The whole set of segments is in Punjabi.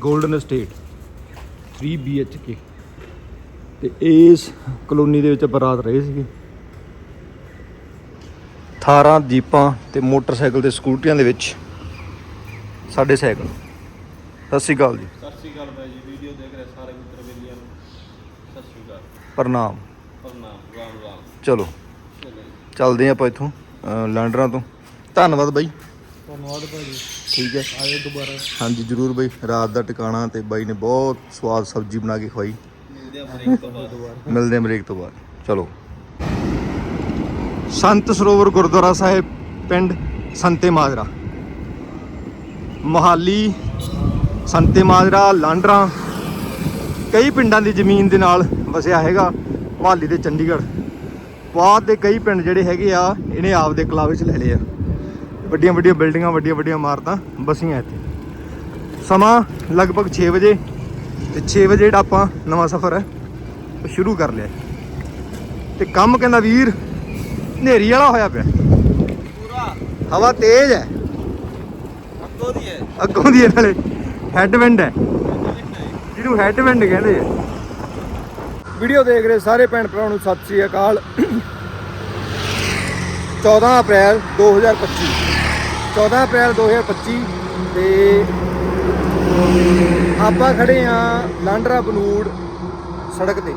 골ਡਨ ਸਟੇਟ 3 BHK ਤੇ ਇਸ ਕਲੋਨੀ ਦੇ ਵਿੱਚ ਬਰਾਤ ਰਹੇ ਸੀਗੇ। 18 ਜੀਪਾਂ ਤੇ ਮੋਟਰਸਾਈਕਲ ਤੇ ਸਕੂਟਰੀਆਂ ਦੇ ਵਿੱਚ ਸਾਡੇ ਸਾਈਕਲ ਸਤਿ ਸ਼੍ਰੀ ਅਕਾਲ ਜੀ। ਸਤਿ ਸ਼੍ਰੀ ਅਕਾਲ ਭਾਈ ਜੀ ਵੀਡੀਓ ਦੇਖ ਰਹੇ ਸਾਰੇ ਮਿੱਤਰ ਬੇਲੀਆਂ ਨੂੰ। ਸਤਿ ਸ਼੍ਰੀ ਅਕਾਲ। ਪ੍ਰਣਾਮ। ਪ੍ਰਣਾਮ। ਚਲੋ। ਚਲੋ ਚੱਲਦੇ ਆਪਾਂ ਇੱਥੋਂ ਲਾਂਡਰਾਂ ਤੋਂ। ਧੰਨਵਾਦ ਬਾਈ। ਧੰਨਵਾਦ ਭਾਈ ਠੀਕ ਹੈ। ਆਇਓ ਦੁਬਾਰਾ। ਹਾਂਜੀ ਜਰੂਰ ਬਾਈ। ਰਾਤ ਦਾ ਟਿਕਾਣਾ ਤੇ ਬਾਈ ਨੇ ਬਹੁਤ ਸਵਾਦ ਸਬਜ਼ੀ ਬਣਾ ਕੇ ਖਵਾਈ। ਮਿਲਦੇ ਆ ਬ੍ਰੇਕ ਤੋਂ ਬਾਅਦ। ਮਿਲਦੇ ਹਾਂ ਬ੍ਰੇਕ ਤੋਂ ਬਾਅਦ। ਚਲੋ। ਸੰਤ ਸਰੋਵਰ ਗੁਰਦੁਆਰਾ ਸਾਹਿਬ ਪਿੰਡ ਸੰਤੇ ਮਾਜਰਾ। ਮੋਹਾਲੀ ਸੰਤੇ ਮਾਜਰਾ ਲਾਂਡਰਾ। ਕਈ ਪਿੰਡਾਂ ਦੀ ਜ਼ਮੀਨ ਦੇ ਨਾਲ ਵਸਿਆ ਹੈਗਾ। ਮੋਹਾਲੀ ਤੇ ਚੰਡੀਗੜ੍ਹ। ਬਾਅਦ ਦੇ ਕਈ ਪਿੰਡ ਜਿਹੜੇ ਹੈਗੇ ਆ ਇਹਨੇ ਆਪਦੇ ਕਲਾਵੇ 'ਚ ਲੈ ਲਏ ਆ। ਵੱਡੀਆਂ ਵੱਡੀਆਂ ਬਿਲਡਿੰਗਾਂ ਵੱਡੀਆਂ ਵੱਡੀਆਂ ਇਮਾਰਤਾਂ ਬਸੀਆਂ ਇੱਥੇ। ਸਮਾਂ ਲਗਭਗ 6 ਵਜੇ ਤੇ 6 ਵਜੇ ਜਿਹੜਾ ਆਪਾਂ ਨਵਾਂ ਸਫ਼ਰ ਹੈ ਉਹ ਸ਼ੁਰੂ ਕਰ ਲਿਆ। ਤੇ ਕੰਮ ਕਹਿੰਦਾ ਵੀਰ ਹਨੇਰੀ ਵਾਲਾ ਹੋਇਆ ਪਿਆ। ਪੂਰਾ ਹਵਾ ਤੇਜ਼ ਹੈ। ਅੱਗੋਂ ਦੀ ਹੈ। ਅੱਗੋਂ ਦੀ ਇਹ ਨਾਲੇ। ਹੈਡਵਿੰਡ ਹੈ। ਜਿਹਨੂੰ ਹੈਡਵਿੰਡ ਕਹਿੰਦੇ ਆ। ਵੀਡੀਓ ਦੇਖ ਰਹੇ ਸਾਰੇ ਭੈਣ ਭਰਾਵਾਂ ਨੂੰ ਸਤਿ ਸ੍ਰੀ ਅਕਾਲ। 14 ਅਪ੍ਰੈਲ 2025 14 ਅਪ੍ਰੈਲ 2025 ਤੇ ਆਪਾਂ ਖੜੇ ਆ ਲਾਂਡਰਾ ਬਨੂੜ ਸੜਕ ਤੇ।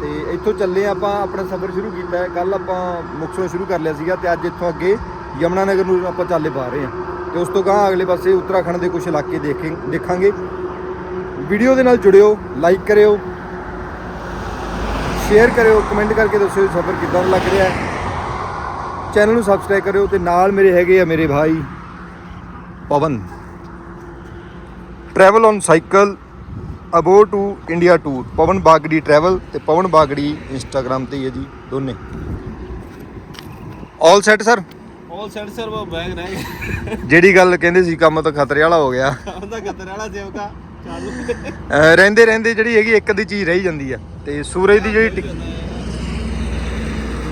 ਤੇ ਇੱਥੋਂ ਚੱਲੇ ਆਪਾਂ, ਆਪਣਾ ਸਫ਼ਰ ਸ਼ੁਰੂ ਕੀਤਾ ਹੈ। ਕੱਲ ਆਪਾਂ ਮੁਕਤਸਰੋਂ ਸ਼ੁਰੂ ਕਰ ਲਿਆ ਸੀਗਾ ਤੇ ਅੱਜ ਇੱਥੋਂ ਅੱਗੇ ਯਮਨਾ ਨਗਰ ਨੂੰ ਆਪਾਂ ਚਾਲੇ ਪਾ ਰਹੇ ਹਾਂ ਤੇ ਉਸ ਤੋਂ ਗਾਂ ਅਗਲੇ ਪਾਸੇ ਉੱਤਰਾਖੰਡ ਦੇ ਕੁਝ ਇਲਾਕੇ ਦੇਖੇ ਦੇਖਾਂਗੇ। ਵੀਡੀਓ ਦੇ ਨਾਲ ਜੁੜਿਓ ਲਾਈਕ ਕਰਿਓ ਸ਼ੇਅਰ ਕਰਿਓ ਕਮੈਂਟ ਕਰਕੇ ਦੱਸਿਓ ਸਫ਼ਰ ਕਿੱਦਾਂ ਦਾ ਲੱਗ ਰਿਹਾ ਹੈ। ਚੈਨਲ ਨੂੰ ਸਬਸਕ੍ਰਾਈਬ ਕਰਿਓ ਤੇ ਨਾਲ ਮੇਰੇ ਹੈਗੇ ਆ ਮੇਰੇ ਭਾਈ Pawan. Travel on cycle about to India tour Pawan Bagri travel ਤੇ ਪਵਨ ਬਾਗੜੀ ਇੰਸਟਾਗ੍ਰam ਤੇ ਹੀ ਹੈ ਜੀ ਦੋਨੇ। All set sir all set sir ਉਹ ਬੈਗ ਰਹਿ ਗਿਆ। ਜਿਹੜੀ ਗੱਲ ਕਹਿੰਦੇ ਸੀ ਕੰਮ ਤਾਂ ਖਤਰੇ ਵਾਲਾ ਹੋ ਗਿਆ। ਉਹਦਾ ਖਤਰੇ ਵਾਲਾ ਸੇਵਕਾ। ਰਹਿੰਦੇ ਰਹਿੰਦੇ ਜਿਹੜੀ ਹੈਗੀ ਇੱਕ ਅੱਧੀ ਚੀਜ਼ ਰਹੀ ਜਾਂਦੀ ਆ ਤੇ ਸੂਰਜ ਦੀ ਜਿਹੜੀ ਟਿਕ-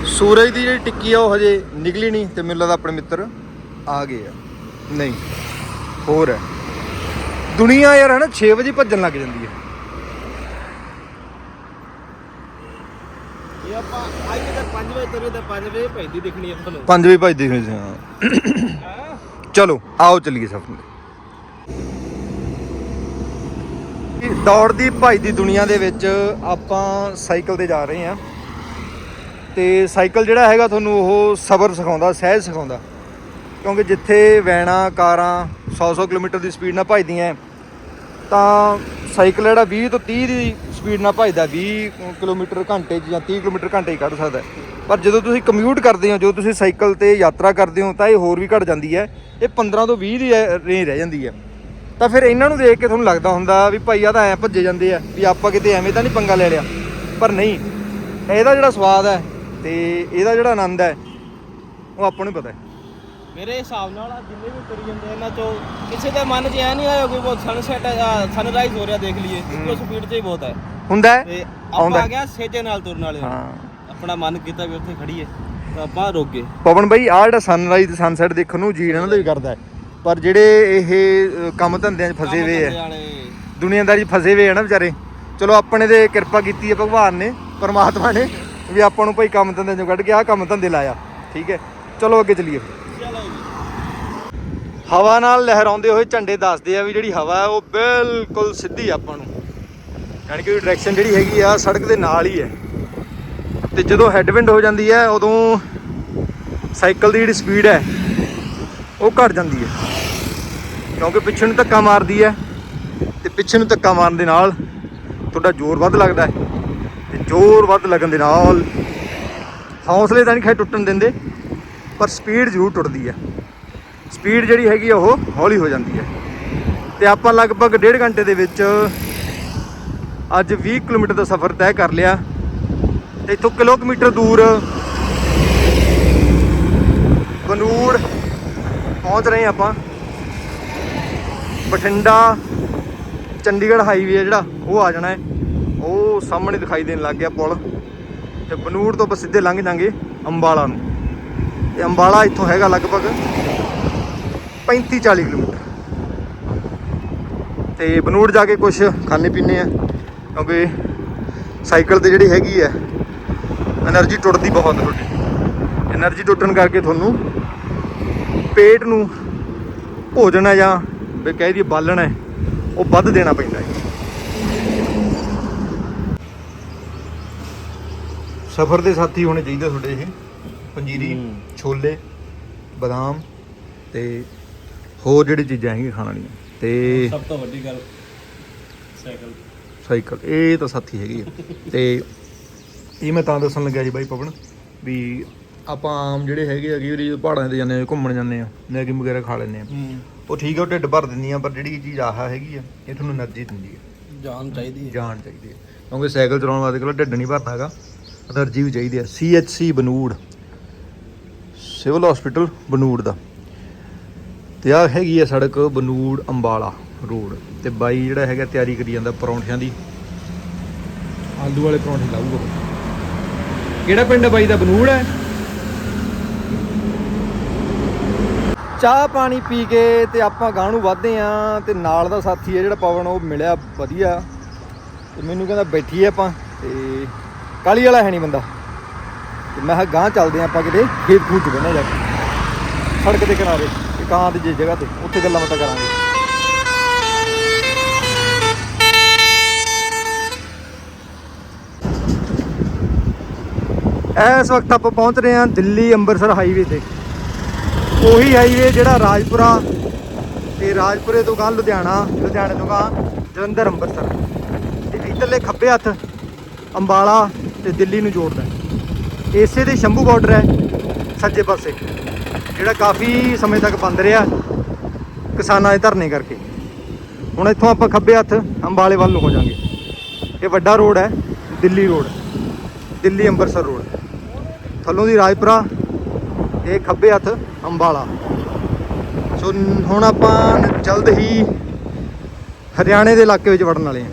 ਸੂਰਜ ਦੀ ਜਿਹੜੀ ਟਿੱਕੀ ਆ ਉਹ ਹਜੇ ਨਿਕਲੀ ਨਹੀਂ ਤੇ ਮੈਨੂੰ ਲੱਗਦਾ ਆਪਣੇ ਮਿੱਤਰ ਆ ਗਏ ਆ। ਨਹੀਂ ਹੋਰ ਹੈ। ਦੁਨੀਆ ਯਾਰ ਹਨਾ 6 ਵਜੇ ਭੱਜਣ ਲੱਗ ਜਾਂਦੀ ਹੈ। ਇਹ ਆਪਾਂ ਆਈਏ ਤਾਂ 5 ਵਜੇ ਤੁਰੇ ਤਾਂ 5 ਵਜੇ ਪੈਂਦੀ ਦਿਖਣੀ ਆਪਾਂ ਨੂੰ। 5 ਵਜੇ ਭੱਜਦੇ ਹੋਏ ਸੀ ਹਾਂ। ਹਾਂ ਚਲੋ ਆਓ ਚੱਲੀਏ ਤੇ ਦੌੜ ਦੀ ਭੱਜ ਦੀ ਦੁਨੀਆ ਦੇ ਵਿੱਚ ਆਪਾਂ ਸਾਈਕਲ ਤੇ ਜਾ ਰਹੇ ਹਾਂ। ਤੇ ਸਾਈਕਲ ਜਿਹੜਾ ਹੈਗਾ ਤੁਹਾਨੂੰ ਉਹ ਸਬਰ ਸਿਖਾਉਂਦਾ, ਸਹਿਜ ਸਿਖਾਉਂਦਾ। ਕਿਉਂਕਿ ਜਿੱਥੇ ਵੈਣਾ, ਕਾਰਾਂ 100-100 ਕਿਲੋਮੀਟਰ ਦੀ ਸਪੀਡ ਨਾਲ ਭੱਜਦੀਆਂ ਤਾਂ ਸਾਈਕਲ ਜਿਹੜਾ 20 ਤੋਂ 30 ਦੀ ਸਪੀਡ ਨਾਲ ਭੱਜਦਾ 20 ਕਿਲੋਮੀਟਰ ਘੰਟੇ 'ਚ ਜਾਂ 30 ਕਿਲੋਮੀਟਰ ਘੰਟੇ 'ਚ ਕੱਢ ਸਕਦਾ ਪਰ ਜਦੋਂ ਤੁਸੀਂ ਕਮਿਊਟ ਕਰਦੇ ਹੋ, ਜਦੋਂ ਤੁਸੀਂ ਸਾਈਕਲ ਤੇ ਯਾਤਰਾ ਕਰਦੇ ਹੋ, ਤਾਂ ਇਹ ਹੋਰ ਵੀ ਘਟ ਜਾਂਦੀ ਹੈ। ਇਹ 15 ਤੋਂ 20 ਦੀ ਰੇਂਜ ਰਹਿ ਜਾਂਦੀ ਹੈ। ਤਾਂ ਫਿਰ ਇਹਨਾਂ ਨੂੰ ਦੇਖ ਕੇ ਤੁਹਾਨੂੰ ਲੱਗਦਾ ਹੁੰਦਾ ਵੀ ਭਾਈ ਆ ਤਾਂ ਐ ਭੱਜੇ ਜਾਂਦੇ ਆ ਵੀ ਆਪਾਂ ਕਿਤੇ ਐਵੇਂ ਤਾਂ ਨਹੀਂ ਪੰਗਾ ਲੈ ਲਿਆ। ਪਰ ਨਹੀਂ ਇਹਦਾ ਜਿਹੜਾ ਸਵਾਦ ਹੈ ਤੇ ਇਹਦਾ ਜਿਹੜਾ ਆਨੰਦ ਹੈ ਉਹ ਆਪਾਂ ਨੂੰ ਪਤਾ ਹੈ। ਮੇਰੇ ਹਿਸਾਬ ਨਾਲ ਜਿੰਨੇ ਵੀ ਤੁਰੀ ਜਾਂਦੇ ਇਹਨਾਂ ਚੋਂ ਕਿਸੇ ਦੇ ਮਨ 'ਚ ਐ ਨਹੀਂ ਆਇਆ ਕੋਈ ਬਹੁਤ ਸਨਸੈਟ ਸਨਰਾਈਜ਼ ਹੋ ਰਿਹਾ ਦੇਖ ਲਈਏ ਕਿਉਂਕਿ ਸਪੀਡ 'ਚ ਹੀ ਬਹੁਤ ਹੈ। ਹੁੰਦਾ ਹੈ? ਆਉਂਦਾ ਆਪਾਂ ਆ। ਗਿਆ ਸੇਜੇ ਨਾਲ ਤੁਰਨ ਵਾਲੇ ਹਾਂ। ਆਪਣਾ ਮਨ ਕੀਤਾ ਵੀ ਉੱਥੇ ਖੜੀਏ ਤਾਂ ਆਪਾਂ ਰੁਕ ਪਵਨ ਬਾਈ ਆਹ ਜਿਹੜਾ ਸਨਰਾਈਜ਼ ਤੇ ਸਨਸੈਟ ਦੇਖਣ ਨੂੰ ਜੀ ਇਹਨਾਂ ਦਾ ਵੀ ਕਰਦਾ ਹੈ। ਪਰ ਜਿਹੜੇ ਇਹ ਅ, ਕੰਮ ਧੰਦਿਆਂ 'ਚ ਫਸੇ ਹੋਏ ਆ। ਦੁਨੀਆਦਾਰੀ 'ਚ ਫਸੇ ਹੋਏ ਆ ਨਾ ਵਿਚਾਰੇ। ਚਲੋ ਆਪਣੇ ਤੇ ਕਿਰਪਾ ਕੀਤੀ ਹੈ ਭਗਵਾਨ ਨੇ ਪਰਮਾਤਮਾ ਨੇ ਵੀ ਆਪਾਂ ਨੂੰ ਭਾਈ ਕੰਮ ਧੰਦੇ 'ਚੋਂ ਕੱਢ ਕੇ ਆਹ ਕੰਮ ਧੰਦੇ ਲਾਇਆ। ਠੀਕ ਹੈ? ਚਲੋ ਅੱਗੇ ਚੱਲੀਏ। ਹਵਾ ਨਾਲ ਲਹਿਰਾਉਂਦੇ ਹੋਏ ਝੰਡੇ ਦੱਸਦੇ ਆ ਵੀ ਜਿਹੜੀ ਹਵਾ ਹੈ ਉਹ ਬਿਲਕੁਲ ਸਿੱਧੀ ਆਪਾਂ ਨੂੰ। ਯਾਨੀ ਕਿ ਡਾਇਰੈਕਸ਼ਨ ਜਿਹੜੀ ਹੈਗੀ ਆ ਸੜਕ ਦੇ ਨਾਲ ਹੀ ਹੈ। ਤੇ ਜਦੋਂ ਹੈਡਵਿੰਡ ਹੋ ਜਾਂਦੀ ਹੈ ਉਦੋਂ ਸਾਈਕਲ ਦੀ ਜਿਹੜੀ ਸਪੀਡ ਹੈ ਉਹ ਘਟ ਜਾਂਦੀ ਹੈ। ਕਿਉਂਕਿ ਪਿੱਛੇ ਨੂੰ ਧੱਕਾ ਮਾਰਦੀ ਹੈ ਤੇ ਪਿੱਛੇ ਨੂੰ ਧੱਕਾ ਮਾਰਨ ਦੇ ਨਾਲ ਤੁਹਾਡਾ ਜ਼ੋਰ ਵੱਧ ਲੱਗਦਾ ਹੈ ਤੇ ਜ਼ੋਰ ਵੱਧ ਲੱਗਣ ਦੇ ਨਾਲ ਹੌਸਲੇ ਤਾਂ ਨਹੀਂ ਖੈ ਟੁੱਟਣ ਦਿੰਦੇ, ਪਰ ਸਪੀਡ ਜ਼ਰੂਰ ਟੁੱਟਦੀ ਹੈ। ਸਪੀਡ ਜਿਹੜੀ ਹੈਗੀ ਆ ਉਹ ਹੌਲੀ ਹੋ ਜਾਂਦੀ ਹੈ। ਤੇ ਆਪਾਂ ਲਗਭਗ ਡੇਢ ਘੰਟੇ ਦੇ ਵਿੱਚ ਅੱਜ 20 ਕਿਲੋਮੀਟਰ ਦਾ ਸਫ਼ਰ ਤੈਅ ਕਰ ਲਿਆ। ਤੇ ਇੱਥੋਂ ਕਿਲੋਮੀਟਰ ਦੂਰ, ਬਨੂੜ ਪਹੁੰਚ ਰਹੇ ਆਪਾਂ। ਬਠਿੰਡਾ, ਚੰਡੀਗੜ੍ਹ ਹਾਈਵੇ ਹੈ ਜਿਹੜਾ, ਉਹ ਆ ਜਾਣਾ ਹੈ। ਉਹ ਸਾਹਮਣੇ ਦਿਖਾਈ ਦੇਣ ਲੱਗ ਗਿਆ ਪੁਲ। ਤੇ ਬਨੂੜ ਤੋਂ ਬਸ ਸਿੱਧੇ ਲੰਘ ਜਾਂਗੇ ਅੰਬਾਲਾ ਨੂੰ। ਤੇ ਅੰਬਾਲਾ ਇੱਥੋਂ ਹੈਗਾ ਲਗਭਗ 35 40 ਕਿਲੋਮੀਟਰ। ਤੇ ਬਨੂੜ ਜਾ ਕੇ ਕੁਝ ਖਾਣੇ ਪੀਣੇ ਆ, ਕਿਉਂਕਿ ਸਾਈਕਲ ਤੇ ਜਿਹੜੀ ਹੈਗੀ ਹੈ એનર્ਜੀ ਟੁੱਟਦੀ ਬਹੁਤ ਤੁਹਾਡੀ। એનર્ਜੀ ਟੁੱਟਣ ਕਰਕੇ ਤੁਹਾਨੂੰ ਪੇਟ ਨੂੰ ਭੋਜਨ ਹੈ ਜਾਂ ਵੀ ਕਹਿ ਦਈਏ ਬਾਲਣ ਹੈ ਉਹ ਵੱਧ ਦੇਣਾ ਪੈਂਦਾ ਹੈ। ਸਫ਼ਰ ਦੇ ਸਾਥੀ ਹੋਣੇ ਚਾਹੀਦੇ ਤੁਹਾਡੇ ਇਹ ਪੰਜੀਰੀ। ਛੋਲੇ ਬਦਾਮ ਤੇ ਹੋਰ ਜਿਹੜੀ ਚੀਜ਼ਾਂ ਹੈਗੀਆਂ ਖਾਣ ਵਾਲੀਆਂ ਤੇ ਸਭ ਤੋਂ ਵੱਡੀ ਗੱਲ ਸਾਈਕਲ। ਸਾਈਕਲ ਇਹ ਤਾਂ ਸਾਥੀ ਹੈਗੀ ਆ। ਤੇ ਇਹ ਮੈਂ ਤਾਂ ਦੱਸਣ ਲੱਗਿਆ ਜੀ ਬਾਈ ਪਵਨ ਵੀ ਆਪਾਂ ਆਮ ਜਿਹੜੇ ਹੈਗੇ ਅਗੇ ਜਿਹੜੇ ਪਹਾੜਾਂ ਤੇ ਜਾਂਦੇ ਆ ਘੁੰਮਣ ਜਾਂਦੇ ਆ ਮੈਗੀ ਵਗੈਰਾ ਖਾ ਲੈਂਦੇ ਆ। ਉਹ ਠੀਕ ਆ ਉਹ ਢਿੱਡ ਭਰ ਦਿੰਦੀਆਂ ਪਰ ਜਿਹੜੀ ਚੀਜ਼ ਆਹ ਹੈਗੀ ਆ ਇਹ ਤੁਹਾਨੂੰ એનર્ਜੀ ਦਿੰਦੀ ਆ। ਜਾਨ ਚਾਹੀਦੀ ਹੈ ਜਾਨ ਚਾਹੀਦੀ ਹੈ ਕਿਉਂਕਿ ਸਾਈਕਲ ਚਲਾਉਣ ਵਾਸਤੇ ਕੋਲ ਢਿੱਡ ਨਹੀਂ ਭਰਦਾ ਹੈਗਾ ਅਨਰਜੀ ਵੀ ਚਾਹੀਦੀ ਆ। ਸੀ ਬਨੂੜ। ਸਿਵਲ ਹਸਪੀਟਲ ਬਨੂੜ ਦਾ। ਤੇ ਆ ਹੈਗੀ ਆ ਸੜਕ ਬਨੂੜ ਅੰਬਾਲਾ ਰੋਡ। ਤੇ ਬਾਈ ਜਿਹੜਾ ਹੈਗਾ ਤਿਆਰੀ ਕਰੀ ਜਾਂਦਾ ਪਰੌਂਠਿਆਂ ਦੀ। ਆਲੂ ਵਾਲੇ ਪਰੌਂਠੇ ਲਾਊਗਾ। ਕਿਹੜਾ ਪਿੰਡ ਬਾਈ ਦਾ? ਬਨੂੜ ਹੈ ਚਾਹ ਪਾਣੀ ਪੀ ਕੇ ਤੇ ਆਪਾਂ ਗਾਂ ਨੂੰ ਵੱਧਦੇ ਆ ਤੇ ਨਾਲ ਦਾ ਸਾਥੀ ਹੈ ਜਿਹੜਾ ਪਵਨ, ਉਹ ਮਿਲਿਆ ਵਧੀਆ। ਤੇ ਮੈਨੂੰ ਕਹਿੰਦਾ ਬੈਠੀਏ ਆਪਾਂ ਤੇ ਕਾਲੀ ਵਾਲਾ ਹੈ ਨਹੀਂ ਬੰਦਾ। ਤੇ ਮੈਂ ਕਿਹਾ ਗਾਂ ਚੱਲਦੇ ਆ ਆਪਾਂ ਕਿਤੇ, ਖੇਤ ਖੂਤ ਚ ਬਹਿਣਾ ਜਾ ਕੇ। ਸੜਕ ਦੇ ਕਿਨਾਰੇ ਇਕਾਂਤ ਜਿਹੀ ਜਗ੍ਹਾ ਤੇ, ਉੱਥੇ ਗੱਲਾਂ ਬਾਤਾਂ ਕਰਾਂਗੇ। ਇਸ ਵਕਤ ਆਪਾਂ ਪਹੁੰਚ ਰਹੇ ਹਾਂ ਦਿੱਲੀ ਅੰਮ੍ਰਿਤਸਰ ਹਾਈਵੇ ਤੇ। ਉਹੀ ਹਾਈਵੇ ਜਿਹੜਾ ਰਾਜਪੁਰਾ ਤੇ ਰਾਜਪੁਰੇ ਤੋਂ ਗਾਂ ਲੁਧਿਆਣਾ, ਲੁਧਿਆਣੇ ਤੋਂ ਗਾਂ ਜਲੰਧਰ ਅੰਮ੍ਰਿਤਸਰ। ਤੇ ਇੱਧਰਲੇ ਖੱਬੇ ਹੱਥ ਅੰਬਾਲਾ ਤੇ ਦਿੱਲੀ ਨੂੰ ਜੋੜਦਾ ਇਸੇ ਦੇ ਸ਼ੰਭੂ ਬਾਰਡਰ ਹੈ ਸੱਜੇ ਪਾਸੇ, ਜਿਹੜਾ ਕਾਫੀ ਸਮੇਂ ਤੱਕ ਬੰਦ ਰਿਹਾ ਕਿਸਾਨਾਂ ਦੇ ਧਰਨੇ ਕਰਕੇ। ਹੁਣ ਇੱਥੋਂ ਆਪਾਂ ਖੱਬੇ ਹੱਥ ਅੰਬਾਲੇ ਵੱਲ ਨੂੰ ਹੋ ਜਾਾਂਗੇ ਇਹ ਵੱਡਾ ਰੋਡ ਹੈ, ਦਿੱਲੀ ਰੋਡ ਦਿੱਲੀ ਅੰਮ੍ਰਿਤਸਰ ਰੋਡ ਥੱਲੋਂ ਦੀ ਰਾਜਪੁਰਾ ਇਹ ਖੱਬੇ ਹੱਥ ਅੰਬਾਲਾ। ਸੋ ਹੁਣ ਆਪਾਂ ਜਲਦ ਹੀ ਹਰਿਆਣੇ ਦੇ ਇਲਾਕੇ ਵਿੱਚ ਵੜਨ ਵਾਲੇ ਹਾਂ।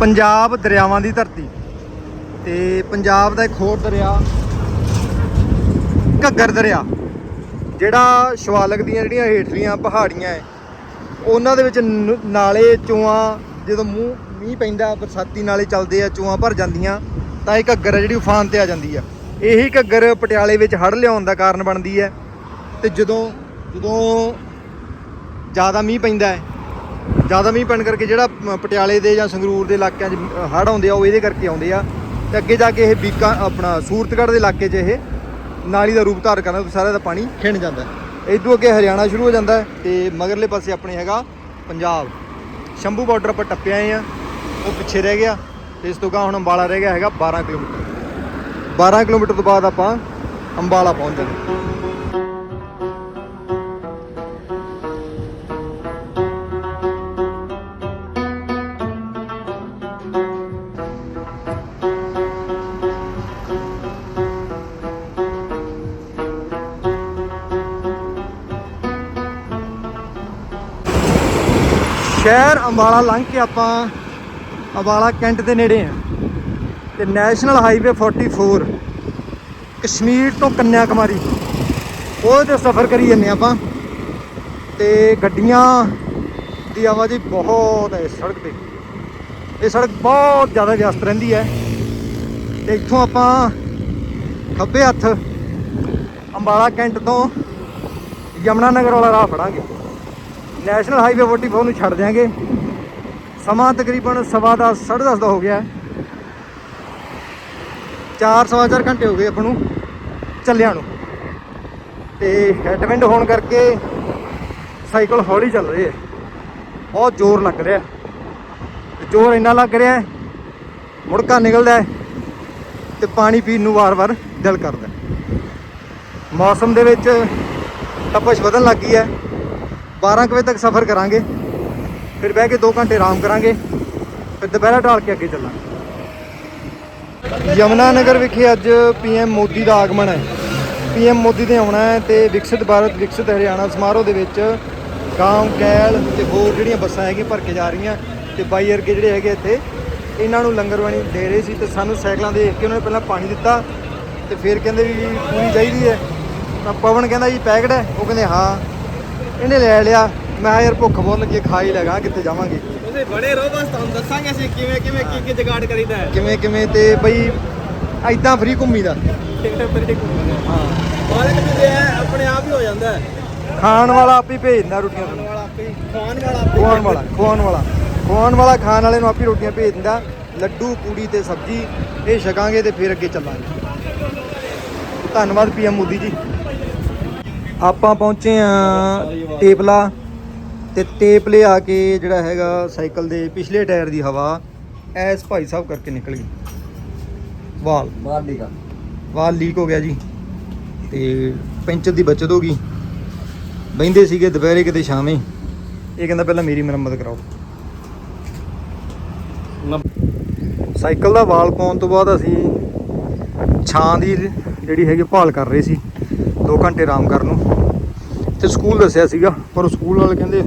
ਪੰਜਾਬ ਦਰਿਆਵਾਂ ਦੀ ਧਰਤੀ। ਤੇ ਪੰਜਾਬ ਦਾ ਇੱਕ ਹੋਰ ਦਰਿਆ, ਘੱਗਰ ਦਰਿਆ, ਜਿਹੜਾ ਸ਼ਿਵਾਲਕ ਦੀਆਂ ਜਿਹੜੀਆਂ ਹੇਠਲੀਆਂ ਪਹਾੜੀਆਂ ਹੈ, ਉਹਨਾਂ ਦੇ ਵਿੱਚ ਨ- ਨਾਲੇ ਚੂਆਂ ਜਦੋਂ ਮੂੰਹ, ਮੀਂਹ ਪੈਂਦਾ, ਬਰਸਾਤੀ ਨਾਲੇ ਚੱਲਦੇ ਆ ਚੂਆਂ ਭਰ ਜਾਂਦੀਆਂ, ਤਾਂ ਇਹ ਘੱਗਰ ਹੈ ਜਿਹੜੀ ਉਫਾਨ ਤੇ ਆ ਜਾਂਦੀ ਆ। ਇਹੀ ਘੱਗਰ ਪਟਿਆਲੇ ਵਿੱਚ ਹੜ੍ਹ ਲਿਆਉਣ ਦਾ ਕਾਰਨ ਬਣਦੀ ਹੈ ਤੇ ਜਦੋਂ ਜਦੋਂ ਜ਼ਿਆਦਾ ਮੀਂਹ ਪੈਂਦਾ ਹੈ ਜ਼ਿਆਦਾ ਮੀਂਹ ਪੈਣ ਕਰਕੇ ਜਿਹੜਾ ਮ, ਪਟਿਆਲੇ ਦੇ ਜਾਂ ਸੰਗਰੂਰ ਦੇ ਇਲਾਕਿਆਂ 'ਚ ਹੜ੍ਹ ਆਉਂਦੇ ਆ ਉਹ ਇਹਦੇ ਕਰਕੇ ਆਉਂਦੇ ਆ ਤੇ ਅੱਗੇ ਜਾ ਕੇ ਇਹ ਬੀਕਾ ਆਪਣਾ ਸੂਰਤਗੜ੍ਹ ਦੇ ਇਲਾਕੇ 'ਚ ਇਹ ਨਾਲੀ ਦਾ ਰੂਪ ਧਾਰ ਕਰਦਾ ਤੇ ਸਾਰਾ ਦਾ ਪਾਣੀ ਖਿੰਡ ਜਾਂਦਾ ਹੈ। ਇਦੋਂ ਅੱਗੇ ਹਰਿਆਣਾ ਸ਼ੁਰੂ ਹੋ ਜਾਂਦਾ ਹੈ ਤੇ ਮਗਰਲੇ ਪਾਸੇ ਆਪਣੇ ਹੈਗਾ ਪੰਜਾਬ। ਸ਼ੰਭੂ ਬਾਰਡਰ ਆਪਾਂ ਟੱਪੇ ਆਏ ਆ ਉਹ ਪਿੱਛੇ ਰਹਿ ਗਿਆ ਤੇ ਇਸ ਤੋਂ ਗਾਂ ਹੁਣ ਅੰਬਾਲਾ ਰਹਿ ਗਿਆ ਹੈਗਾ 12 ਕਿਲੋਮੀਟਰ। 12 ਕਿਲੋਮੀਟਰ ਤੋਂ ਬਾਅਦ ਆਪਾਂ ਅੰਬਾਲਾ ਪਹੁੰਚ ਜਾਵਾਂਗੇ। ਸ਼ਹਿਰ ਅੰਬਾਲਾ ਲੰਘ ਕੇ ਆਪਾਂ ਅੰਬਾਲਾ ਕੈਂਟ ਦੇ ਨੇੜੇ ਆ ਤੇ ਨੈਸ਼ਨਲ ਹਾਈਵੇ 44 ਕਸ਼ਮੀਰ ਤੋਂ ਕੰਨਿਆ ਕੁਮਾਰੀ ਉਹਦੇ ਤੇ ਸਫ਼ਰ ਕਰੀ ਜੰਨੇ ਆਪਾਂ। ਤੇ ਗੱਡੀਆਂ ਦੀ ਆਵਾਜਾਈ ਬਹੁਤ ਹੈ ਇਸ ਸੜਕ ਤੇ। ਇਹ ਸੜਕ ਬਹੁਤ ਜ਼ਿਆਦਾ ਵਿਅਸਤ ਰਹਿੰਦੀ ਹੈ। ਤੇ ਇੱਥੋਂ ਆਪਾਂ ਖੱਬੇ ਹੱਥ ਅੰਬਾਲਾ ਕੈਂਟ ਤੋਂ ਯਮਨਾ ਨਗਰ ਵਾਲਾ ਰਾਹ ਫੜਾਂਗੇ। ਨੈਸ਼ਨਲ ਹਾਈਵੇ 44 ਨੂੰ ਛੱਡ ਦਿਆਂਗੇ। ਸਮਾਂ ਤਕਰੀਬਨ ਸਵਾ ਦਸ, ਸਾਢੇ ਦਸ ਦਾ ਹੋ ਗਿਆ। ਹੈ। ਚਾਰ ਸਵਾ ਚਾਰ ਘੰਟੇ ਹੋ ਗਏ ਆਪਾਂ ਨੂੰ ਚੱਲਿਆਂ ਨੂੰ। ਤੇ ਹੈਡਵਿੰਡ ਹੋਣ ਕਰਕੇ ਸਾਈਕਲ ਹੌਲੀ ਚੱਲ ਰਹੀ ਹੈ। ਬਹੁਤ ਜ਼ੋਰ ਲੱਗ ਰਿਹਾ। ਹੈ। ਜ਼ੋਰ ਇੰਨਾ ਲੱਗ ਰਿਹਾ ਹੈ, ਮੁੜਕਾ ਨਿਕਲਦਾ ਹੈ ਤੇ ਪਾਣੀ ਪੀਣ ਨੂੰ ਵਾਰ-ਵਾਰ ਦਿਲ ਕਰਦਾ ਮੌਸਮ ਦੇ ਵਿੱਚ ਤਪਸ਼ ਵਧਣ ਲੱਗ ਗਈ ਹੈ। 12 ਕੁ ਵਜੇ ਤੱਕ ਸਫ਼ਰ ਕਰਾਂਗੇ, ਫਿਰ ਬਹਿ ਕੇ 2 ਘੰਟੇ ਆਰਾਮ ਕਰਾਂਗੇ, ਫਿਰ ਦੁਪਹਿਰਾ ਢਾਲ ਕੇ ਅੱਗੇ ਚੱਲਾਂਗੇ। ਯਮਨਾ ਨਗਰ ਵਿਖੇ ਅੱਜ ਪੀਐਮ ਮੋਦੀ ਦਾ ਆਗਮਨ ਹੈ। ਪੀਐਮ ਮੋਦੀ ਨੇ ਆਉਣਾ ਹੈ ਤੇ ਵਿਕਸਿਤ ਭਾਰਤ, ਵਿਕਸਿਤ ਹਰਿਆਣਾ ਸਮਾਰੋਹ ਦੇ ਵਿੱਚ ਗਾਂਵ, ਕੈਲ ਤੇ ਹੋਰ ਜਿਹੜੀਆਂ ਬੱਸਾਂ ਹੈਗੀਆਂ ਭਰ ਕੇ ਜਾ ਰਹੀਆਂ ਤੇ ਬਾਈ ਵਰਗੇ ਜਿਹੜੇ ਹੈਗੇ ਇੱਥੇ, ਇਹਨਾਂ ਨੂੰ ਲੰਗਰ ਪਾਣੀ ਦੇ ਰਹੇ ਸੀ ਤੇ ਸਾਨੂੰ ਸਾਈਕਲਾਂ ਦੇਖ ਕੇ ਉਹਨਾਂ ਨੇ ਪਹਿਲਾਂ ਪਾਣੀ ਦਿੱਤਾ ਤੇ ਫਿਰ ਕਹਿੰਦੇ ਵੀ ਪੂਰੀ ਚਾਹੀਦੀ ਹੈ। ਤਾਂ ਪਵਨ ਕਹਿੰਦਾ ਜੀ ਪੈਕਟ ਹੈ, ਉਹ ਕਹਿੰਦੇ ਹਾਂ। ਇਹਨੇ ਲੈ ਲਿਆ। ਮੈਂ ਕਿਹਾ ਯਾਰ ਭੁੱਖ ਬਹੁਤ ਲੱਗੀ ਖਾ ਹੀ ਲਗਾ ਕਿੱਥੇ ਜਾਵਾਂਗੇ? ਤੁਸੀਂ ਬਣੇ ਰਹੋ ਬਸ ਤੁਹਾਨੂੰ ਦੱਸਾਂਗੇ ਅਸੀਂ ਕਿਵੇਂ ਕਿਵੇਂ ਕੀ ਕੀ ਜਗਾੜ ਕਰੀਦਾ ਹੈ। ਕਿਵੇਂ ਕਿਵੇਂ ਤੇ ਬਈ ਐਦਾਂ ਫ੍ਰੀ ਘੁੰਮੀਦਾ। ਹਾਂ। ਮਾਲਕ ਵੀ ਦੇ ਹੈ ਆਪਣੇ ਆਪ ਹੀ ਹੋ ਜਾਂਦਾ ਹੈ। ਖਾਣ ਵਾਲਾ ਆਪ ਹੀ ਭੇਜ ਦਿੰਦਾ ਰੋਟੀਆਂ ਖਾਣ ਵਾਲਾ ਆਪੇ ਹੀ ਖਾਣ ਵਾਲਾ ਆਪੇ ਹੀ। ਖਵਾਉਣ ਵਾਲਾ ਖਵਾਉਣ ਵਾਲਾ। ਖਵਾਉਣ ਵਾਲਾ ਖਾਣ ਵਾਲੇ ਨੂੰ ਆਪੀ ਰੋਟੀਆਂ ਭੇਜ ਦਿੰਦਾ। ਲੱਡੂ ਪੂੜੀ ਤੇ ਸਬਜ਼ੀ ਇਹ ਛਕਾਂਗੇ ਤੇ ਫਿਰ ਅੱਗੇ ਚੱਲਾਂਗੇ। ਧੰਨਵਾਦ ਪੀਐਮ ਮੋਦੀ ਜੀ। ਆਪਾਂ ਪਹੁੰਚੇ ਆ ਟੇਪਲਾ। ਤੇ ਟੇਪ ਲਿਆ ਕੇ ਜਿਹੜਾ ਹੈਗਾ ਸਾਈਕਲ ਦੇ ਪਿਛਲੇ ਟਾਇਰ ਦੀ ਹਵਾ ਐਸ ਭਾਈ ਸਾਹਿਬ ਕਰਕੇ ਨਿਕਲ ਗਈ। ਵਾਲ। ਬਾਹਰ ਗੱਲ ਵਾਲ ਲੀਕ ਹੋ ਗਿਆ ਜੀ। ਤੇ ਪੈਂਚਰ ਦੀ ਬਚਤ ਹੋ ਗਈ। ਬਹਿੰਦੇ ਸੀਗੇ ਦੁਪਹਿਰੇ ਕਿਤੇ ਸ਼ਾਮੇ। ਇਹ ਕਹਿੰਦਾ ਪਹਿਲਾਂ ਮੇਰੀ ਮੁਰੰਮਤ ਕਰਾਓ। ਸਾਈਕਲ ਦਾ ਵਾਲ ਪਾਉਣ ਤੋਂ ਬਾਅਦ ਅਸੀਂ ਛਾਂ ਦੀ ਜਿਹੜੀ ਹੈਗੀ ਭਾਲ ਕਰ ਰਹੇ ਸੀ। 2 ਘੰਟੇ ਆਰਾਮ ਕਰਨ ਨੂੰ। ਤੇ ਸਕੂਲ ਦੱਸਿਆ ਸੀਗਾ, ਪਰ ਉਹ ਸਕੂਲ ਵਾਲੇ ਕਹਿੰਦੇ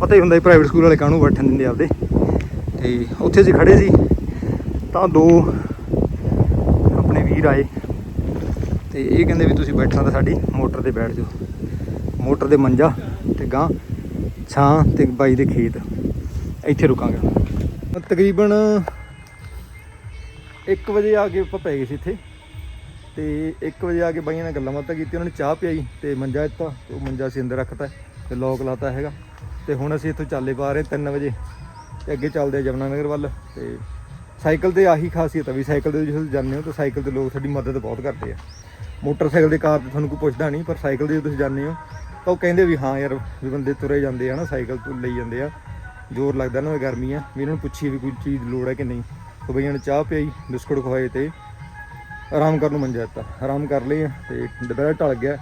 ਪਤਾ ਹੀ ਹੁੰਦਾ ਪ੍ਰਾਈਵੇਟ ਸਕੂਲ ਵਾਲੇ ਕਾਹਨੂੰ ਬੈਠਣ ਦਿੰਦੇ ਆਪਦੇ। ਤੇ ਉੱਥੇ ਅਸੀਂ ਖੜੇ ਸੀ, ਤਾਂ ਦੋ ਆਪਣੇ ਵੀਰ ਆਏ, ਤੇ ਇਹ ਕਹਿੰਦੇ ਵੀ ਤੁਸੀਂ ਬੈਠਣਾ ਤਾਂ ਸਾਡੀ ਮੋਟਰ ਤੇ ਬੈਠ ਜਾਓ। ਮੋਟਰ ਦੇ ਮੰਜਾ ਤੇ ਗਾਂ, ਛਾਂ ਤੇ ਬਾਈ ਦੇ ਖੇਤ। ਇੱਥੇ ਰੁਕਾਂਗੇ ਤਕਰੀਬਨ 1 ਵਜੇ ਆ ਕੇ ਆਪਾਂ ਪੈ ਗਏ ਸੀ ਇੱਥੇ। ਤੇ 1 ਵਜੇ ਆ ਕੇ ਬਾਈਆਂ ਨਾਲ ਗੱਲਾਂ ਬਾਤਾਂ ਕੀਤੀਆਂ, ਉਹਨਾਂ ਨੇ ਚਾਹ ਪਿਆਈ ਤੇ ਮੰਜਾ ਦਿੱਤਾ, ਤੇ ਉਹ ਮੰਜਾ ਅਸੀਂ ਅੰਦਰ ਰੱਖਤਾ ਤੇ ਲੋਕ ਲਾਤਾ ਹੈਗਾ। ਤੇ ਹੁਣ ਅਸੀਂ ਇੱਥੋਂ ਚੱਲੇ ਪਾ ਰਹੇ 3 ਵਜੇ ਤੇ ਅੱਗੇ ਚੱਲਦੇ ਆ ਜਮਨਾ ਨਗਰ ਵੱਲ ਤੇ ਸਾਈਕਲ ਤੇ ਆਹੀ ਖਾਸੀਅਤ ਆ ਵੀ ਸਾਈਕਲ ਤੇ ਜਦੋਂ ਤੁਸੀਂ ਜਾਂਦੇ ਹੋ ਤਾਂ ਸਾਈਕਲ ਤੇ ਲੋਕ ਸਾਡੀ ਮਦਦ ਬਹੁਤ ਕਰਦੇ ਆ। ਮੋਟਰਸਾਈਕਲ ਦੇ ਕਾਰ ਤੇ ਤੁਹਾਨੂੰ ਕੋਈ ਪੁੱਛਦਾ ਨਹੀਂ, ਪਰ ਸਾਈਕਲ ਤੇ ਜਦੋਂ ਤੁਸੀਂ ਜਾਂਦੇ ਹੋ ਤਾਂ ਉਹ ਕਹਿੰਦੇ ਵੀ ਹਾਂ ਯਾਰ ਵੀ ਬੰਦੇ ਤੁਰੇ ਜਾਂਦੇ ਆ ਨਾ, ਸਾਈਕਲ ਤੋਂ ਲਈ ਜਾਂਦੇ ਆ। ਜ਼ੋਰ ਲੱਗਦਾ ਨਾ ਗਰਮੀ ਆ ਵੀ ਇਹਨਾਂ ਨੂੰ ਪੁੱਛੀ ਵੀ ਕੋਈ ਚੀਜ਼ ਦੀ ਲੋੜ ਹੈ ਕਿ ਨਹੀਂ। ਉਹ ਬਈਆਂ ਨੇ ਚਾਹ ਪਿਆਈ, ਬਿਸਕੁਟ ਖਵਾਏ ਤੇ ਆਰਾਮ ਕਰਨ ਨੂੰ ਮੰਜਾ ਦਿੱਤਾ। ਆਰਾਮ ਕਰ ਲਈ ਤੇ ਦੁਪਹਿਰ ਢਲ ਗਿਆ।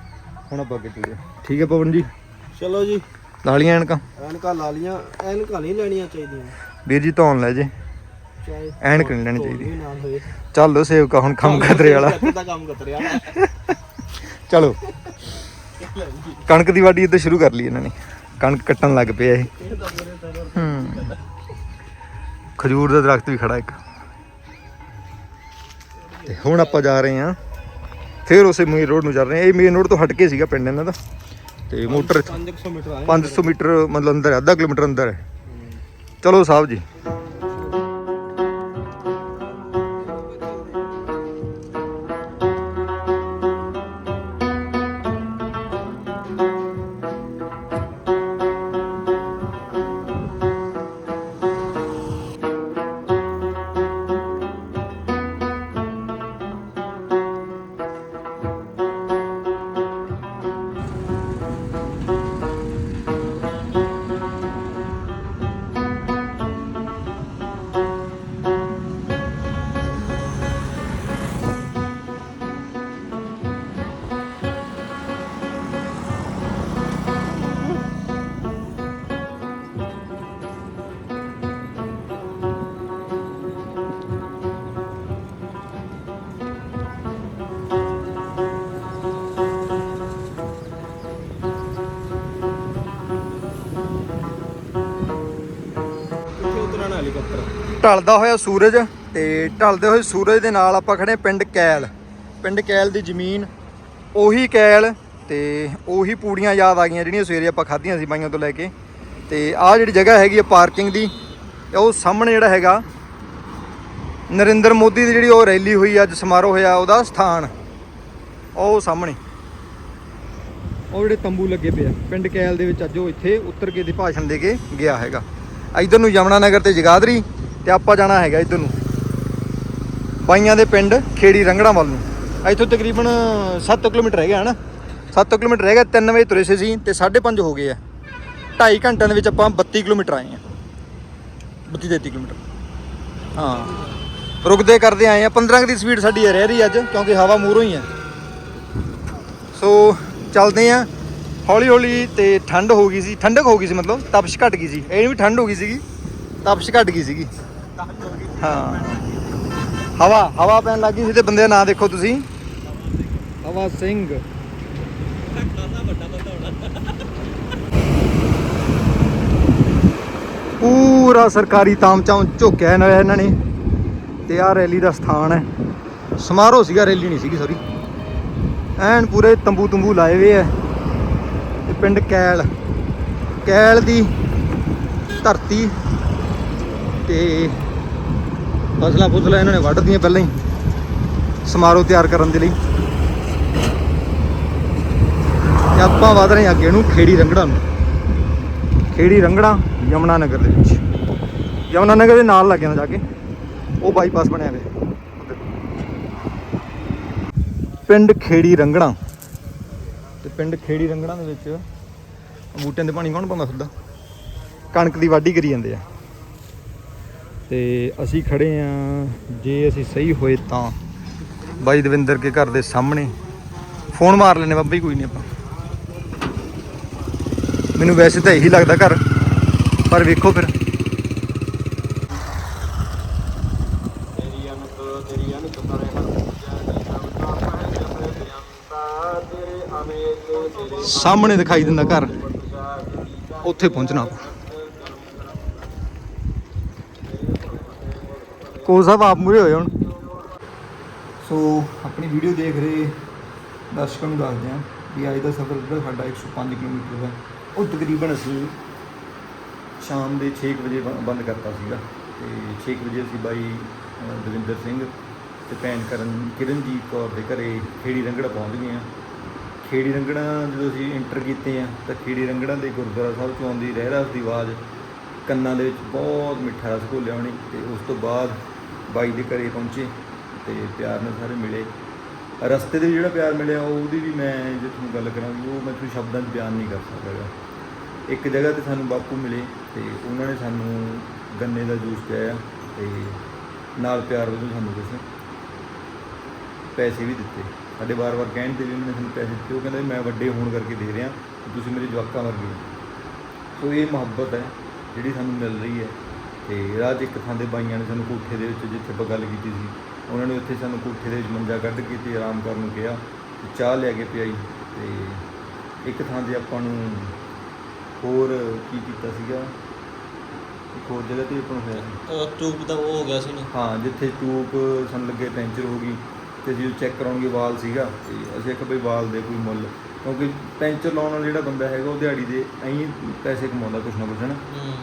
ਹੁਣ ਆਪਾਂ ਅੱਗੇ ਚੱਲਦੇ ਹਾਂ। ਠੀਕ ਹੈ ਪਵਨ ਜੀ? ਚਲੋ ਜੀ। ਲਾਲੀਆਂ ਐਨਕਾਂ? ਐਨਕਾਂ ਲਾ ਲੀਆਂ ਐਨਕਾਂ ਨਹੀਂ ਲੈਣੀਆਂ ਚਾਹੀਦੀਆਂ। ਵੀਰ ਜੀ ਧੌਣ ਲੈ ਜੇ। ਐਨਕ ਨਹੀਂ ਲੈਣੀ ਚਾਹੀਦੀ। ਚੱਲੋ ਸੇਵਕਾ ਹੁਣ ਕੰਮ ਖਤਰੇ ਵਾਲਾ। ਕੰਮ ਖਤਰੇ ਵਾਲਾ। ਚਲੋ। ਕਣਕ ਦੀ ਵਾਢੀ ਇੱਧਰ ਸ਼ੁਰੂ ਕਰ ਲਈ ਇਹਨਾਂ ਨੇ। ਕਣਕ ਕੱਟਣ ਲੱਗ ਪਿਆ ਇਹ। ਹੂੰ। ਖਜੂਰ ਦਾ ਦਰਖਤ ਵੀ ਖੜਾ ਇੱਕ। ਤੇ ਹੁਣ ਆਪਾਂ ਜਾ ਰਹੇ ਹਾਂ। ਫਿਰ ਉਸੇ ਮੇਨ ਰੋਡ ਨੂੰ ਚੱਲ ਰਹੇ ਹਾਂ। ਇਹ ਮੇਨ ਰੋਡ ਤੋਂ ਹਟ ਕੇ ਸੀਗਾ ਪਿੰਡ ਇਹਨਾਂ ਦਾ। ਤੇ ਮੋਟਰ 500 ਮੀਟਰ ਆਏ 500 ਮੀਟਰ ਮਤਲਬ ਅੰਦਰ ਹੈ ਅੱਧਾ ਕਿਲੋਮੀਟਰ ਅੰਦਰ ਹੈ। ਚਲੋ ਸਾਹਿਬ ਜੀ। ਢਲਦਾ ਹੋਇਆ ਸੂਰਜ ਤੇ ਢਲਦੇ ਹੋਏ ਸੂਰਜ ਦੇ ਨਾਲ ਆਪਾਂ ਖੜੇ ਪਿੰਡ ਕੈਲ। ਪਿੰਡ ਕੈਲ ਦੀ ਜ਼ਮੀਨ, ਉਹੀ ਕੈਲ ਤੇ ਉਹੀ ਪੂੜੀਆਂ ਯਾਦ ਆ ਗਈਆਂ ਜਿਹੜੀਆਂ ਸਵੇਰੇ ਆਪਾਂ ਖਾਧੀਆਂ ਸੀ ਬਾਈਆਂ ਤੋਂ ਲੈ ਕੇ। ਤੇ ਆਹ ਜਿਹੜੀ ਜਗ੍ਹਾ ਹੈਗੀ ਆ ਪਾਰਕਿੰਗ ਦੀ ਉਹ ਸਾਹਮਣੇ ਜਿਹੜਾ ਹੈਗਾ, ਨਰਿੰਦਰ ਮੋਦੀ ਦੀ ਜਿਹੜੀ ਉਹ ਰੈਲੀ ਹੋਈ ਅੱਜ ਸਮਾਰੋਹ ਹੋਇਆ, ਉਹਦਾ ਸਥਾਨ। ਉਹ ਸਾਹਮਣੇ। ਉਹ ਜਿਹੜੇ ਤੰਬੂ ਲੱਗੇ ਪਏ ਆ, ਪਿੰਡ ਕੈਲ ਦੇ ਵਿੱਚ ਅੱਜ ਉਹ ਇੱਥੇ ਉੱਤਰ ਕੇ ਦੇ ਭਾਸ਼ਣ ਦੇ ਕੇ ਗਿਆ ਹੈਗਾ। ਇਧਰ ਨੂੰ ਯਮਨਾ ਨਗਰ ਤੇ ਜਗਾਦਰੀ ਤੇ ਆਪਾਂ ਜਾਣਾ ਹੈਗਾ ਇਧਰ ਨੂੰ। ਬਾਈਆਂ ਦੇ ਪਿੰਡ ਖੇੜੀ ਰੰਗੜਾ ਵੱਲ ਨੂੰ। ਇੱਥੋਂ ਤਕਰੀਬਨ 7 ਕਿਲੋਮੀਟਰ ਰਹਿ ਗਿਆ ਹਨਾ? 7 ਕਿਲੋਮੀਟਰ ਰਹਿ ਗਿਆ 3 ਵਜੇ ਤੁਰੇ ਸੀ ਅਸੀਂ ਤੇ 5:30 ਹੋ ਗਏ ਆ। 2.5 ਘੰਟਿਆਂ ਦੇ ਵਿੱਚ ਆਪਾਂ 32 ਕਿਲੋਮੀਟਰ ਆਏ ਆ। 32 33 ਕਿਲੋਮੀਟਰ। ਹਾਂ। ਰੁਕਦੇ ਕਰਦੇ ਆਏ ਆ। 15 ਕੁ ਦੀ ਸਪੀਡ ਸਾਡੀ ਰਹਿ ਰਹੀ ਅੱਜ, ਕਿਉਂਕਿ ਹਵਾ ਮੂਰੋਂ ਹੀ ਆ। ਸੋ, ਚੱਲਦੇ ਆ। ਹੌਲੀ ਹੌਲੀ ਤੇ ਠੰਡ ਹੋ ਗਈ ਸੀ। ਠੰਡਕ ਹੋ ਗਈ ਸੀ, ਮਤਲਬ ਤਪਸ਼ ਘਟ ਗਈ ਸੀ। ਇਹ ਵੀ ਠੰਡ ਹੋ ਗਈ ਸੀਗੀ। ਤਪਸ਼ ਘਟ ਗਈ ਸੀਗੀ। ਹਾਂ। ਹਵਾ ਹਵਾ ਪੈਣ ਲੱਗੀ ਸੀ ਤੇ ਬੰਦੇ ਦਾ ਨਾਂ ਦੇਖੋ ਤੁਸੀਂ। ਹਵਾ ਸਿੰਘ। ਪੂਰਾ ਸਰਕਾਰੀ ਤਾਮਚਾਮ ਝੋਕਿਆ ਇਹਨਾਂ ਇਹਨਾਂ ਨੇ। ਤੇ ਆ ਰੈਲੀ ਦਾ ਸਥਾਨ ਹੈ। ਸਮਾਰੋਹ ਸੀਗਾ, ਰੈਲੀ ਨਹੀਂ ਸੀਗੀ ਸੌਰੀ ਐਨ ਪੂਰੇ ਤੰਬੂ ਤੰਬੂ ਲਾਏ ਹੋਏ ਐ ਤੇ ਪਿੰਡ ਕੈਲ। ਕੈਲ ਦੀ ਧਰਤੀ ਤੇ ਫਸਲਾਂ ਫੁਸਲਾਂ ਇਹਨਾਂ ਨੇ ਵੱਢਦੀਆਂ ਪਹਿਲਾਂ ਹੀ। ਸਮਾਰੋਹ ਤਿਆਰ ਕਰਨ ਦੇ ਲਈ। ਤੇ ਆਪਾਂ ਵਧ ਰਹੇ ਹਾਂ ਅੱਗੇ ਨੂੰ ਖੇੜੀ ਰੰਗੜਾ ਨੂੰ। ਖੇੜੀ ਰੰਗੜਾ ਯਮਨਾ ਨਗਰ ਦੇ ਵਿੱਚ। ਯਮਨਾ ਨਗਰ ਦੇ ਨਾਲ ਲੱਗ ਜਾਂਦਾ ਜਾ ਕੇ। ਉਹ ਬਾਈਪਾਸ ਬਣਿਆ ਹੋਇਆ। ਪਿੰਡ ਖੇੜੀ ਰੰਗੜਾ। ਤੇ ਪਿੰਡ ਖੇੜੀ ਰੰਗੜਾ ਦੇ ਵਿੱਚ ਬੂਟਿਆਂ ਦੇ ਪਾਣੀ ਕੌਣ ਪਾਉਂਦਾ ਫਿਰਦਾ ਕਣਕ ਦੀ ਵਾਢੀ ਕਰੀ ਜਾਂਦੇ ਆ। ਤੇ ਅਸੀਂ ਖੜੇ ਆ। ਜੇ ਅਸੀਂ ਸਹੀ ਹੋਏ ਤਾਂ। ਬਾਈ ਦਵਿੰਦਰ ਕੇ ਘਰ ਦੇ ਸਾਹਮਣੇ। ਫੋਨ ਮਾਰ ਲੈਨੇ ਬਾਬਾ ਕੋਈ ਨਹੀਂ ਆਪਾਂ। ਮੈਨੂੰ ਵੈਸੇ ਤਾਂ ਇਹੀ ਲੱਗਦਾ ਘਰ। ਪਰ ਵੇਖੋ ਫਿਰ। ਸਾਹਮਣੇ ਦਿਖਾਈ ਦਿੰਦਾ ਘਰ। ਉੱਥੇ ਪਹੁੰਚਣਾ ਆਪਾਂ। ਕੋ ਸਾਹਿਬ ਆਪ ਮੂਰੇ ਹੋਏ ਹੁਣ। ਸੋ ਆਪਣੀ ਵੀਡੀਓ ਦੇਖ ਰਹੇ ਦਰਸ਼ਕਾਂ ਨੂੰ ਦੱਸਦੇ ਹਾਂ ਵੀ ਅੱਜ ਦਾ ਸਫ਼ਰ ਜਿਹੜਾ ਸਾਡਾ 105 ਕਿਲੋਮੀਟਰ ਦਾ, ਉਹ ਤਕਰੀਬਨ ਅਸੀਂ ਸ਼ਾਮ ਦੇ 6 ਵਜੇ ਬ- ਬੰਦ ਕਰਤਾ ਸੀਗਾ ਤੇ 6 ਵਜੇ ਅਸੀਂ ਬਾਈ ਦਵਿੰਦਰ ਸਿੰਘ ਤੇ ਭੈਣ ਕਰਨ, ਕਿਰਨਜੀਤ ਕੌਰ ਦੇ ਘਰੇ ਖੇੜੀ ਰੰਗੜਾ ਪਹੁੰਚ ਗਏ ਆ ਖੇੜੀ ਰੰਗੜਾ ਜਦੋਂ ਅਸੀਂ ਐਂਟਰ ਕੀਤੇ ਆ ਤਾਂ ਖੇੜੀ ਰੰਗੜਾ ਦੇ ਗੁਰਦੁਆਰਾ ਸਾਹਿਬ ਚੋਂ ਆਉਂਦੀ ਰਹਿਰਾਸ ਦੀ ਆਵਾਜ਼, ਕੰਨਾਂ ਦੇ ਵਿੱਚ ਬਹੁਤ ਮਿੱਠਾ ਰਸ ਘੋਲਿਆ ਹੋਣੀ ਤੇ ਉਸ ਤੋਂ ਬਾਅਦ ਬਾਈ ਦੇ ਘਰੇ ਪਹੁੰਚੇ ਤੇ ਪਿਆਰ ਨਾਲ ਸਾਰੇ ਮਿਲੇ। ਰਸਤੇ ਦੇ ਵਿੱਚ ਜਿਹੜਾ ਪਿਆਰ ਮਿਲਿਆ, ਉਹਦੀ ਵੀ ਮੈਂ ਜੇ ਤੁਹਾਨੂੰ ਗੱਲ ਕਰਾਂ ਵੀ ਉਹ ਮੈਂ ਤੁਹਾਨੂੰ ਸ਼ਬਦਾਂ 'ਚ ਬਿਆਨ ਨਹੀਂ ਕਰ ਸਕਦਾ ਗਾ। ਇੱਕ ਜਗ੍ਹਾ ਤੇ ਸਾਨੂੰ ਬਾਪੂ ਮਿਲੇ ਤੇ ਉਹਨਾਂ ਨੇ ਸਾਨੂੰ ਗੰਨੇ ਦਾ ਜੂਸ ਪਿਆਇਆ ਤੇ ਨਾਲ ਪਿਆਰ ਵਜੋਂ ਸਾਨੂੰ ਕੁਛ ਪੈਸੇ ਵੀ ਦਿੱਤੇ। ਸਾਡੇ ਵਾਰ-ਵਾਰ ਕਹਿਣ ਤੇ ਵੀ ਉਹਨਾਂ ਨੇ ਸਾਨੂੰ ਪੈਸੇ ਦਿੱਤੇ। ਉਹ ਕਹਿੰਦੇ, ਮੈਂ ਵੱਡੇ ਹੋਣ ਕਰਕੇ ਦੇ ਰਿਹਾ। ਤੁਸੀਂ ਮੇਰੇ ਜਵਾਕਾਂ ਵਰਗੇ ਸੋ ਇਹ ਮੁਹੱਬਤ ਹੈ ਜਿਹੜੀ ਸਾਨੂੰ ਮਿਲ ਰਹੀ ਹੈ। ਤੇ ਰਾਜ ਇੱਕ ਥਾਂ ਦੇ ਬਾਈਆਂ ਨੇ ਸਾਨੂੰ ਕੋਠੇ ਦੇ ਵਿੱਚ ਜਿੱਥੇ ਆਪਾਂ ਗੱਲ ਕੀਤੀ ਸੀ ਉਹਨਾਂ ਨੇ ਉੱਥੇ ਸਾਨੂੰ ਕੋਠੇ ਦੇ ਵਿੱਚ ਮੰਜਾ ਕੱਢ ਕੇ ਤੇ ਆਰਾਮ ਕਰਨ ਨੂੰ ਕਿਹਾ ਤੇ ਚਾਹ ਲਿਆ ਕੇ ਪਿਆਈ ਤੇ ਇੱਕ ਥਾਂ ਤੇ ਆਪਾਂ ਨੂੰ ਹੋਰ ਕੀ ਕੀਤਾ ਸੀਗਾ? ਇੱਕ ਹੋਰ ਜਗ੍ਹਾ ਤੇ ਆਪਾਂ ਨੂੰ ਹੋਇਆ ਸੀ। ਟੂਬ ਦਾ ਉਹ ਹੋ ਗਿਆ ਸੀ ਨਾ। ਹਾਂ ਜਿੱਥੇ ਟੂਬ ਸਾਨੂੰ ਲੱਗੇ ਪੈਂਚਰ ਹੋ ਗਈ। ਤੇ ਜਦੋਂ ਚੈੱਕ ਕਰਾਉਣਗੇ ਵਾਲ ਸੀਗਾ ਤੇ ਅਸੀਂ ਆਖਿਆ ਬਈ ਵਾਲ ਦੇ ਕੋਈ ਮੁੱਲ ਕਿਉਂਕਿ ਪੈਂਚਰ ਲਾਉਣ ਵਾਲਾ ਜਿਹੜਾ ਬੰਦਾ ਹੈਗਾ ਉਹ ਦਿਹਾੜੀ ਦੇ ਐਂ ਪੈਸੇ ਕਮਾਉਂਦਾ ਕੁਛ ਨਾ ਕੁਛ ਨਾ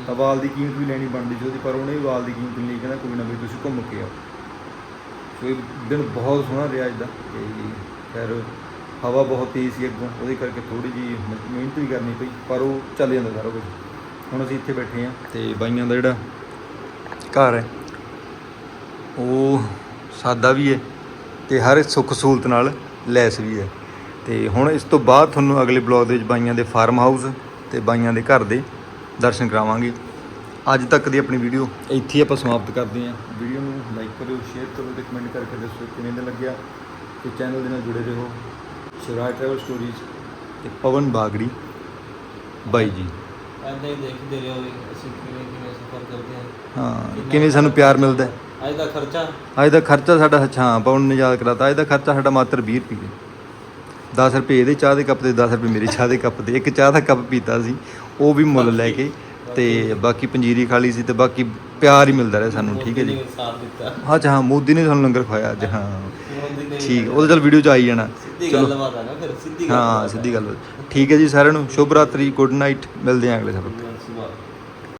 ਤਾਂ ਵਾਲ ਦੀ ਕੀਮਤ ਵੀ ਲੈਣੀ ਬਣਦੀ ਸੀ ਉਹਦੀ ਪਰ ਉਹਨੇ ਵੀ ਵਾਲ ਦੀ ਕੀਮਤ ਨਹੀਂ ਕਹਿੰਦਾ ਕੋਈ ਨਾ ਬਈ ਤੁਸੀਂ ਘੁੰਮ ਕੇ ਆਓ। ਸੋ ਇਹ ਦਿਨ ਬਹੁਤ ਸੋਹਣਾ ਰਿਹਾ ਅੱਜ ਦਾ ਤੇ ਖੈਰ ਹਵਾ ਬਹੁਤ ਤੇਜ਼ ਸੀ ਅੱਗੋਂ ਉਹਦੇ ਕਰਕੇ ਥੋੜੀ ਜੀ ਮਿਹਨਤ ਵੀ ਕਰਨੀ ਪਈ ਪਰ ਉਹ ਚੱਲ ਜਾਂਦਾ ਸਾਰਾ ਕੁਝ ਹੁਣ ਅਸੀਂ ਇੱਥੇ ਬੈਠੇ ਆ ਤੇ ਬਾਈਆਂ ਦਾ ਜਿਹੜਾ ਘਰ ਹੈ ਉਹ ਸਾਦਾ ਵੀ ਹੈ। ਤੇ ਹਰ ਸੁੱਖ ਸਹੂਲਤ ਨਾਲ ਲੈਸ ਵੀ ਹੈ। ਤੇ ਹੁਣ ਇਸ ਤੋਂ ਬਾਅਦ ਤੁਹਾਨੂੰ ਅਗਲੇ ਬਲੌਗ ਦੇ ਵਿੱਚ ਬਾਈਆਂ ਦੇ ਫਾਰਮ ਹਾਊਸ ਤੇ ਬਾਈਆਂ ਦੇ ਘਰ ਦੇ ਦਰਸ਼ਨ ਕਰਾਵਾਂਗੇ। ਅੱਜ ਤੱਕ ਦੀ ਆਪਣੀ ਵੀਡੀਓ ਇੱਥੇ ਹੀ ਆਪਾਂ ਸਮਾਪਤ ਕਰਦੇ ਹਾਂ। ਵੀਡੀਓ ਨੂੰ ਲਾਈਕ ਕਰਿਓ ਸ਼ੇਅਰ ਕਰੋ ਤੇ ਕਮੈਂਟ ਕਰਕੇ ਦੱਸੋ ਕਿਵੇਂ ਦਾ ਲੱਗਿਆ ਤੇ ਚੈਨਲ ਦੇ ਨਾਲ ਜੁੜੇ ਰਹੋ। ਸ਼ਿਵਰਾਜ ਟਰੈਵਲ ਸਟੋਰੀਜ਼ ਤੇ ਪਵਨ ਬਾਗੜੀ ਬਾਈ ਜੀ। ਐਦਾਂ ਦੇਖਦੇ ਰਹੋ ਅਸੀਂ ਕਿਵੇਂ ਕਿਵੇਂ ਸਫ਼ਰ ਕਰਦੇ ਹਾਂ। ਹਾਂ ਕਿਵੇਂ ਸਾਨੂੰ ਪਿਆਰ ਮਿਲਦਾ ਹੈ। ਅੱਜ ਦਾ ਖਰਚਾ? ਅੱਜ ਦਾ ਖਰਚਾ ਸਾਡਾ ਅੱਛਾ ਪਵਨ ਨੇ ਯਾਦ ਕਰਾਤਾ। ਅੱਜ ਦਾ ਖਰਚਾ ਸਾਡਾ ਮਾਤਰ 20 ਰੁਪਏ 10 ਰੁਪਏ ਇਹਦੇ ਚਾਹ ਦੇ ਕੱਪ ਦੇ 10 ਰੁਪਏ ਮੇਰੇ ਚਾਹ ਦੇ ਕੱਪ ਦੇ ਇੱਕ ਚਾਹ ਦਾ ਕੱਪ ਪੀਤਾ ਸੀ ਉਹ ਵੀ ਮੁੱਲ ਲੈ ਕੇ ਤੇ ਬਾਕੀ ਪੰਜੀਰੀ ਖਾ ਲਈ ਸੀ ਤੇ ਬਾਕੀ ਪਿਆਰ ਹੀ ਮਿਲਦਾ ਰਿਹਾ ਸਾਨੂੰ ਠੀਕ ਹੈ ਜੀ। ਸਾਥ ਦਿੱਤਾ। ਹਾਂ ਹਾਂ ਮੋਦੀ ਨੇ ਸਾਨੂੰ ਲੰਗਰ ਖਵਾਇਆ ਅੱਜ ਹਾਂ। ਠੀਕ ਉਹਦੇ ਚੱਲ ਵੀਡੀਓ ਚ ਆਈ ਜਾਣਾ। ਸਿੱਧੀ ਚਲੋ। ਗੱਲਬਾਤ ਆ ਨਾ ਫਿਰ ਸਿੱਧੀ ਹਾਂ ਸਿੱਧੀ ਗੱਲ ਠੀਕ ਹੈ ਜੀ ਸਾਰਿਆਂ ਨੂੰ ਸ਼ੁਭ ਰਾਤਰੀ ਗੁੱਡ ਨਾਈਟ ਮਿਲਦੇ ਹਾਂ ਅਗਲੇ ਸਬਕ